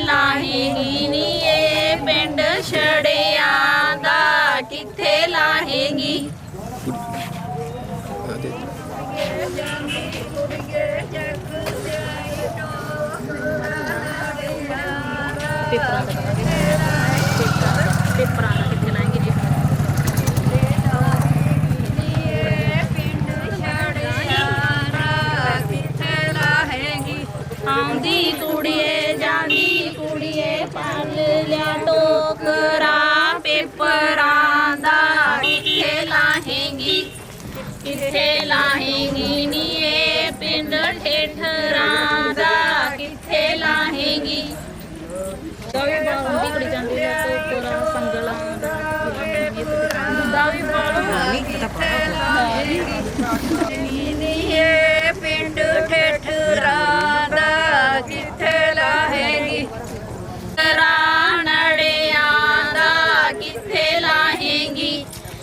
ਲਾਹੀ ਨੀਏ ਪਿੰਡ ਛੜਿਆਂ ਦਾ। ਕਿੱਥੇ ਲਾਹੇਗੀ? ਪੇਪਰਾਂ ਦਾ। ਟੋਕਰਾ ਪੇਪਰਾਂ ਦਾ ਕਿੱਥੇ ਲਾਹੇਂਗੀ? ਕਿੱਥੇ ਲਾਹੇਂਗੀ ਨੀ ਇਹ ਪਿੰਡ ਠੇਠਰਾਂ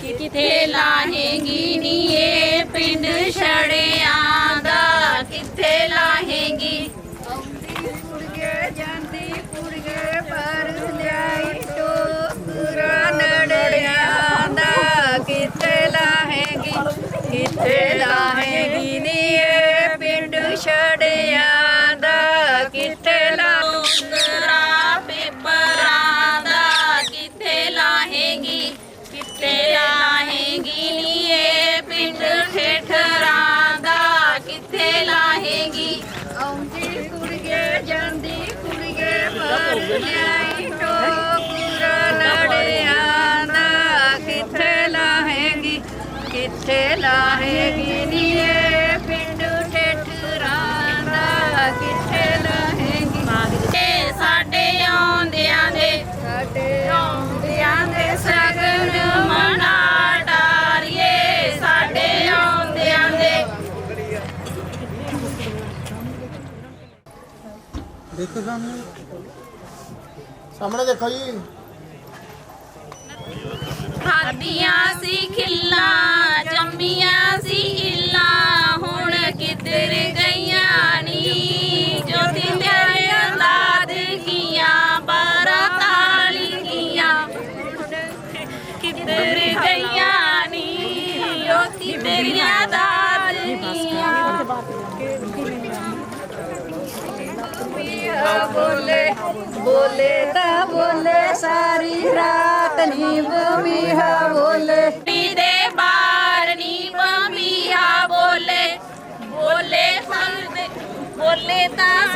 ਕਿੱਥੇ ਲਾਹੇਗੀ ਨੀਏ ਪਿੰਡ ਛੜਿਆਂ ਦਾ? ਕਿੱਥੇ ਲਾਹੇਗੀ? ਕੁੜੀਏ ਜਾਂਦੀ ਕੁੜੀਏ ਪਰ ਲਿਆਈ ਟੋਕਰਾ ਨੜਿਆਂ ਦਾ। ਕਿੱਥੇ ਲਾਹੇਗੀ? ਕਿੱਥੇ ਲਾਹੇਗੀ ਨੀ ਇਹ ਪਿੰਡ ਛੜਿਆਂ ਦਾ? ਕਿੱਥੇ ਲਾਹੇਗਾ ਕਿੱਥੇ ਲਾਹੇਗੀ ਕਿੱਥੇ ਪਿੰਡ ਠੇਠਰਾਂ ਦਾ ਕਿੱਥੇ ਲਾਹੇਗੀ ਇਹ ਸਾਡੇ ਆਉਂਦਿਆਂ ਦੇ ਸਾਡੇ ਆਉਂਦਿਆਂ ਦੇ ਸਗਨ ਮਨਾ ਡਾਰੀਏ ਸਾਡੇ ਆਉਂਦਿਆਂ ਦੇ ਦੇਖੋ ਸਾਹਮਣੇ। ਸਾਹਮਣੇ ਦੇਖੋ ਜੀ। ਖਾਦੀਆਂ ਸੀ ਖਿੱਲਾਂ, ਜੰਮੀਆਂ ਸੀ ਇੱਲਾਂ ਹੁਣ ਕਿੱਧਰ ਗਈਆਂ ਨੀ? ਜੋਤੀ ਮੇਰੇ ਅੰਦਾਜ਼ ਕੀਆਂ, ਬਾਰਾਂ ਤਾਲੀਆਂ ਕਿੱਧਰ ਗਈਆਂ ਨੀ? ਜੋਤੀ ਤੇਰੀਆਂ ਦਾ ਬੋਲੇ ਬੋਲੇ ਤਾਂ ਬੋਲੇ, ਸਾਰੀ ਰਾਤ ਨੀ ਬਮੀਹਾ ਬੋਲੇ। ਦੇ ਬਾਰ ਨੀ ਬਮੀਹਾ ਬੋਲੇ ਬੋਲੇ ਫਰਦੇ ਬੋਲੇ ਤਾਂ